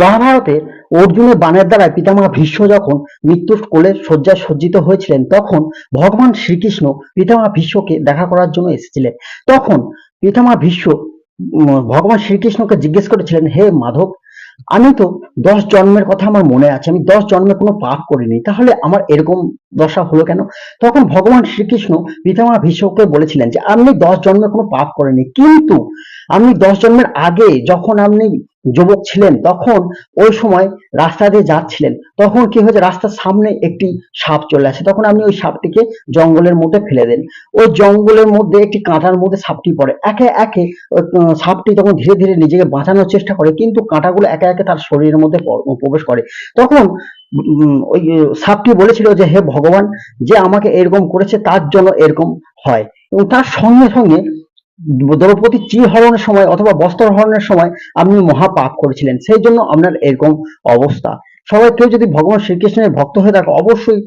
মহাভারতে অর্জুনের বাণের দ্বারা পিতামহ ভীষ্ম যখন মৃত্যুর কোলে শয্যায় সজ্জিত হয়েছিলেন, তখন ভগবান শ্রীকৃষ্ণ পিতামহ ভীষ্মকে দেখা করার জন্য এসেছিলেন। তখন পিতামহ ভীষ্ম ভগবান শ্রীকৃষ্ণকে জিজ্ঞেস করেছিলেন, হে মাধব, আমি তো দশ জন্মের কথা আমার মনে আছে, আমি দশ জন্মে কোনো পাপ করিনি, তাহলে আমার এরকম দশা হলো কেন? তখন ভগবান শ্রীকৃষ্ণ পিতামহ ভীষ্মকে বলেছিলেন যে আপনি দশ জন্মে কোনো পাপ করেনি, কিন্তু আপনি দশ জন্মের আগে যখন আপনি যুবক ছিলেন, তখন ওই সময় রাস্তা দিয়ে যাচ্ছিলেন। তখন কি হয়েছে? রাস্তার সামনে একটি সাপ চলে আসে। তখন আপনি ওই সাপটিকে জঙ্গলের মধ্যে ফেলে দেন। ওই জঙ্গলের মধ্যে, একটি কাঁটার মধ্যে সাপটি পড়ে। একে একে সাপটি তখন ধীরে ধীরে নিজেকে বাঁচানোর চেষ্টা করে, কিন্তু কাঁটাগুলো একে একে তার শরীরের মধ্যে প্রবেশ করে। তখন ওই সাপটি বলেছিল যে, হে ভগবান, যে আমাকে এরকম করেছে, তার জন্য এরকম হয়। এবং তার সঙ্গে সঙ্গে দ্রৌপদী চি হরণের সময় অথবা বস্ত্র হরণের সময় আপনি মহাপাপ করেছিলেন। সেই জন্য আপনার এরকম অবস্থা। সবাই কেউ যদি ভগবান শ্রীকৃষ্ণের ভক্ত হয়ে থাকে, অবশ্যই